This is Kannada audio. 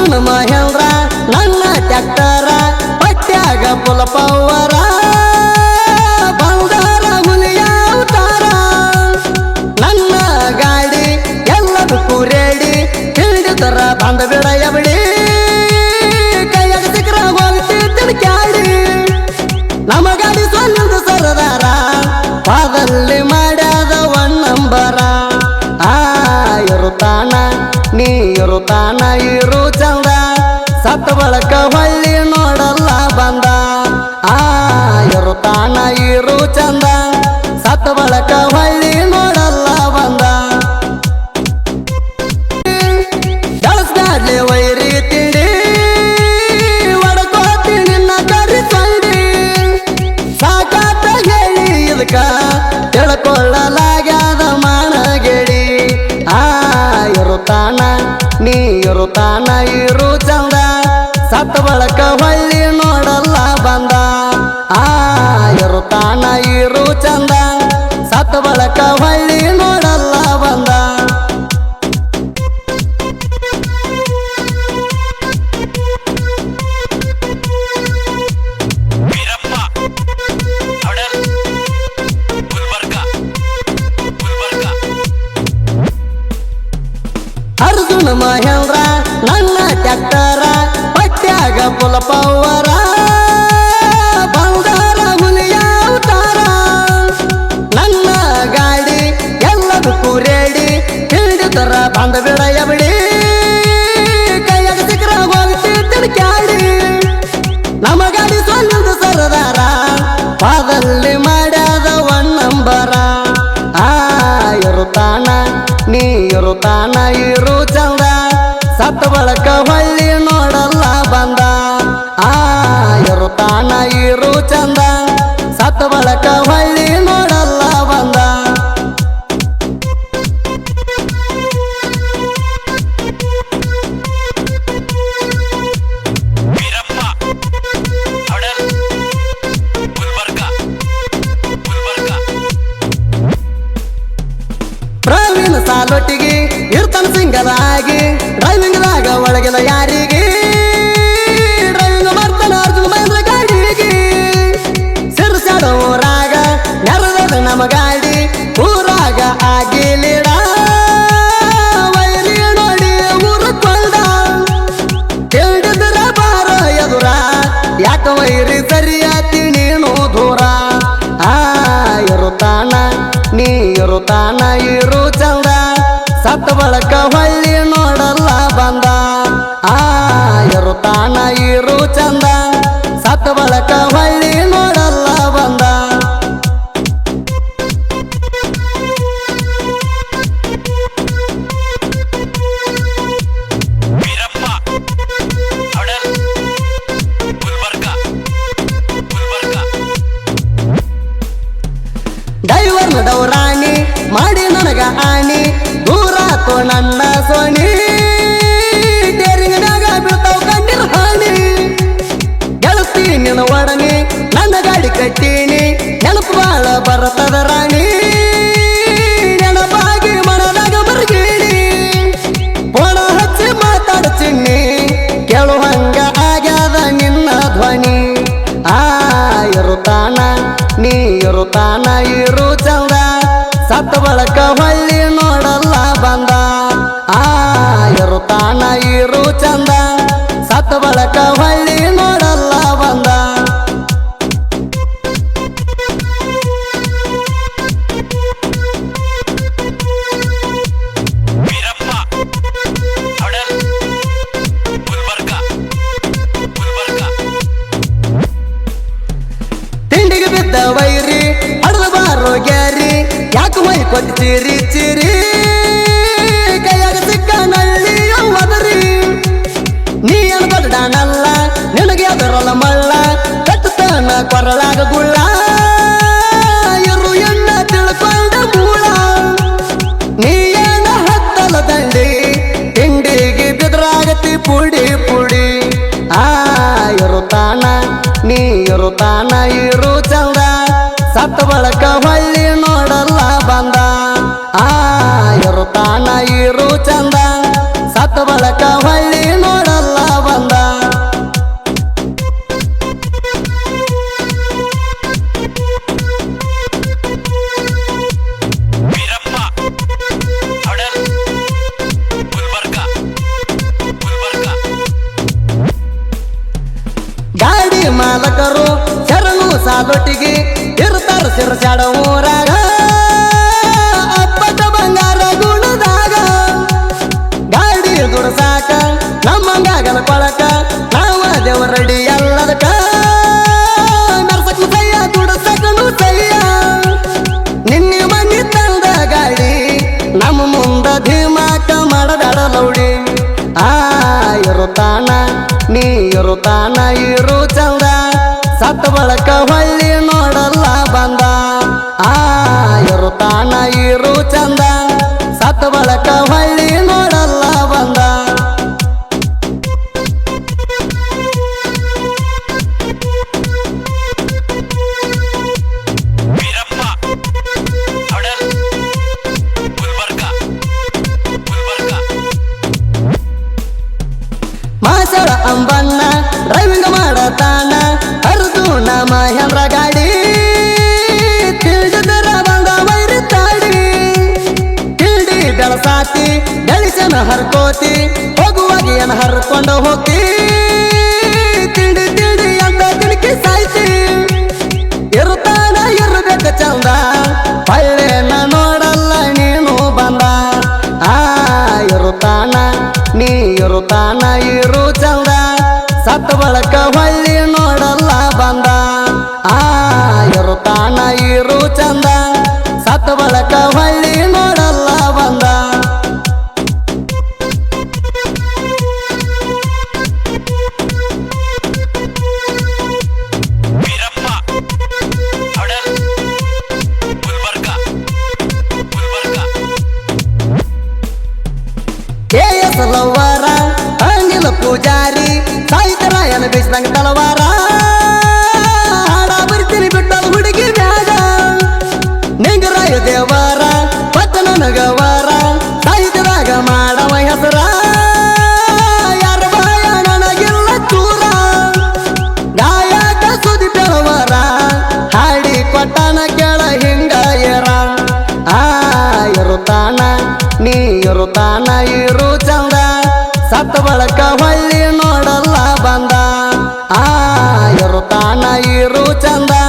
ಮಾತು ನಮ್ಮ ಹೆಂದ್ರ ನನ್ನ ಟ್ಯಾಕ್ಟರ ಪಟ್ಟ್ಯಾಗ ಪುಲ ಪವರ ಬಂದಾರ ಹುಲಿಯಾವತಾರ ನನ್ನ ಗಾಡಿ ಎಲ್ಲದಕ್ಕೂ ರೇಡಿ, ಹಿಡಿದರ ಬಂದವೆ ಕೂಡಿ ತಾನ ಇರು ಚಂದ. ಸತ್ತ ಬಳಕ ಹೊಳ್ಳಿ ನೋಡಲ್ಲ ಬಂದ. ಆ ತಾನ ಇರು ಚಂದ. ಸತ್ತ ಬಳಕ ಹೊಳ್ಳಿ ನೋಡಲ್ಲ ಬಂದ. ನೀರು ತಾನ ಇರು ಚಂದ ಸತ್ತ ಬಳಕ ಹೊಳ್ಳಿ ನನ್ನ ಮಹೇಂದ್ರ ನನ್ನ ಟ್ಯಾಕ್ಟರ ಪಟ್ಯಾಗ ಪುಲ ಪವರ ಬಂಗಾರ ಹುಲಿಯ ಅವತಾರ. ನನ್ನ ಗಾಡಿ ಎಲ್ಲದಕ್ಕೂ ರೇಡಿ ಹಿಡಿದರ ಬಂದ ಬಿಡ ದಾನ ಇರು ಚಂದ ಸತ್ತ ಬಳಕ ಹಳ್ಳಿ ನೋಡಲ್ಲ ಬಂದ. ಇರ್ತಾನ ಸಿಂಗಲ್ ಆಗಿ ಡ್ರೈವಿಂಗ್ ದಾಗ ಒಳಗಿನ ಯಾರಿಗೆ? ಡ್ರೈವಿಂಗ್ ಮಾಡ್ತಾನ ಅರ್ಜುನ್ ಮಹೇಂದ್ರ ಗಾಡಿಗೆ ಸಿರ್ಸಾಡ ಊರಾಗ ನೆರದ ನಮ್ಮ ಗಾಡಿ ಊರಾಗ ಆಗಿಲಿಡ ಯಾಕ ವೈರಿ ಸರಿಯಾತಿ ನೀನು ದೂರ? ಆ ಇರುತ್ತಾನ ನೀ ಇರುತ್ತಾನ ಇರು. ಸತ್ತ ಬಳಕ ಹೊಯ್ ಕೊಂಚಿರಿ ಚಿರಿ ಹಾಲೊಟ್ಟಿಗೆ ಇರ್ತಾರ ಸಿರಸಾಡ ಊರಾಗ. ಅಪ್ಪದ ಬಂಗಾರ ಗುಣದಾಗ. ಗಾಡಿ ದುಡಸಾಕ ನಮ್ಮಂಗಾಗಲ ಕೊಳಕ, ನಾವ ದೇವರಡಿ ಎಲ್ಲದಕ್ಕ. ನರ್ಸಕ್ನು ಸಯ್ಯ ನಿನ್ನೆ ತಂದ ಗಾಡಿ, ನಮ್ಮ ಮುಂದ ಧೀಮಾಕ ಮಾಡಬೇಡ ಲೌಡಿ. ಆ, ಇರುತ್ತಾನ, ನೀ ಇರು ಚಂದ. ಸತ್ತ ಬಳಕ ಹೊಳ್ಳಿ ನೋಡಲ್ಲ ಬಂದ. ಆ ಇರುತ್ತಾನ ಇರು ಚಂದ. ಬೆಳಸಾತಿ ಗಳಿಸನ ಹರ್ಕೋತಿ ಹೋಗುವಾಗ ಏನ್ ಹರ್ಕೊಂಡು ಹೋಗಿ ಪೂಜಾರಿ ಸಾಹಿತ್ಯರಾಯನ ಬೇಸಿದಂಗ ತಲವಾರ ಹಾಡ ಬರ್ತೀನಿ ಬಿಟ್ಟ ಹುಡುಗಿ ಬ್ಯಾಡ ನಿಂಗರಾಯ ದೇವಾರ ಪಟ್ಟಣ ನಗವರ ಸಾಹಿತ್ಯದಾಗ ಮಾಡವ ಹೆಸರ. ಯಾರ ಬಾಯ ನನಗಿಲ್ಲ ಚೂರ ಗಾಯಕ ಸುದಿ ಬೆಳವರ, ಹಾಡಿ ಕೊಟ್ಟನ ಕೆಳ ಹಿಂಗ ಎರ ಆ ಇರುತ್ತಾನ ನೀ ಇರುತ್ತಾನ ಇರು ಚಂದ ಸತ್ತ ಬಳಕ ಹೊಳ್ಳಿ ನೋಡಲ್ಲ ಬಂದ. ಆ ಇರುತ್ತಾನ ಇರು ಚಂದ.